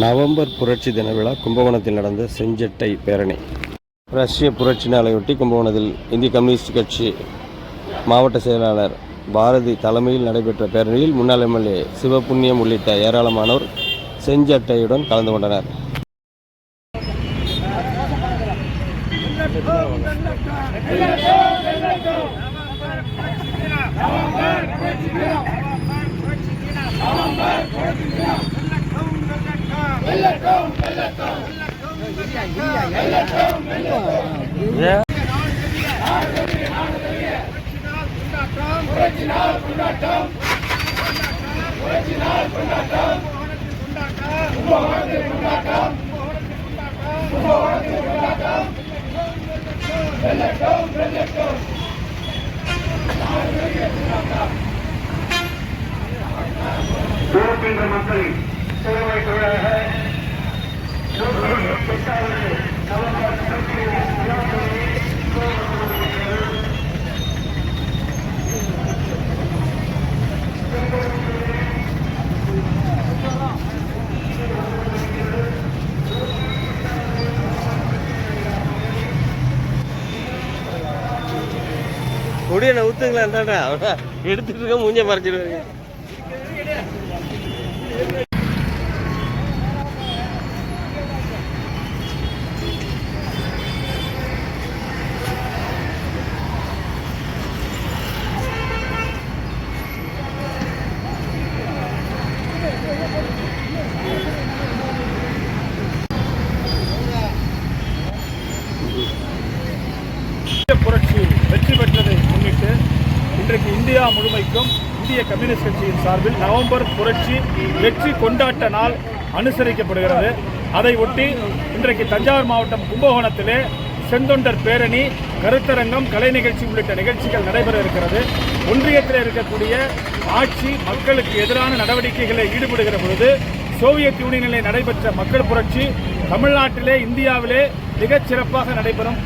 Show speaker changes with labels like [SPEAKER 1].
[SPEAKER 1] November புரட்சி தின விழா கும்பகோணத்தில் நடந்த செஞ்சட்டை பேரணி. ரஷ்ய புரட்சி நாளையொட்டி கும்பகோணத்தில் இந்திய கம்யூனிஸ்ட் கட்சி மாவட்ட செயலாளர் பாரதி தலைமையில் நடைபெற்ற பேரணியில் முன்னாள் எம்எல்ஏ சிவபுண்ணியம் உள்ளிட்ட ஏராளமானோர் செஞ்சட்டையுடன் கலந்து கொண்டனர்.
[SPEAKER 2] இருக்கின்ற மக்களின் சேவை தொழிலாக
[SPEAKER 1] ஊத்துங்களா இருந்தாடா எடுத்துட்டு இருக்க மூஞ்ச மறைச்சிடுவாங்க.
[SPEAKER 3] புரட்சி வெற்றி பெற்றது. முன்னிட்டு இன்றைக்கு இந்தியா முழுமைக்கும் இந்திய கம்யூனிஸ்ட் கட்சியின் சார்பில் நவம்பர் புரட்சி வெற்றி கொண்டாட்ட நாள் அனுசரிக்கப்படுகிறது. அதை ஒட்டி இன்றைக்கு தஞ்சாவூர் மாவட்டம் கும்பகோணத்திலே செந்தொண்டர் பேரணி கருத்தரங்கம் கலை நிகழ்ச்சி உள்ளிட்ட நிகழ்ச்சிகள் நடைபெற இருக்கிறது. ஒன்றியத்தில் இருக்கக்கூடிய ஆட்சி மக்களுக்கு எதிரான நடவடிக்கைகளில் ஈடுபடுகிற பொழுது சோவியத் யூனியனிலே நடைபெற்ற மக்கள் புரட்சி தமிழ்நாட்டிலே இந்தியாவிலே மிகச் சிறப்பாக நடைபெறும்.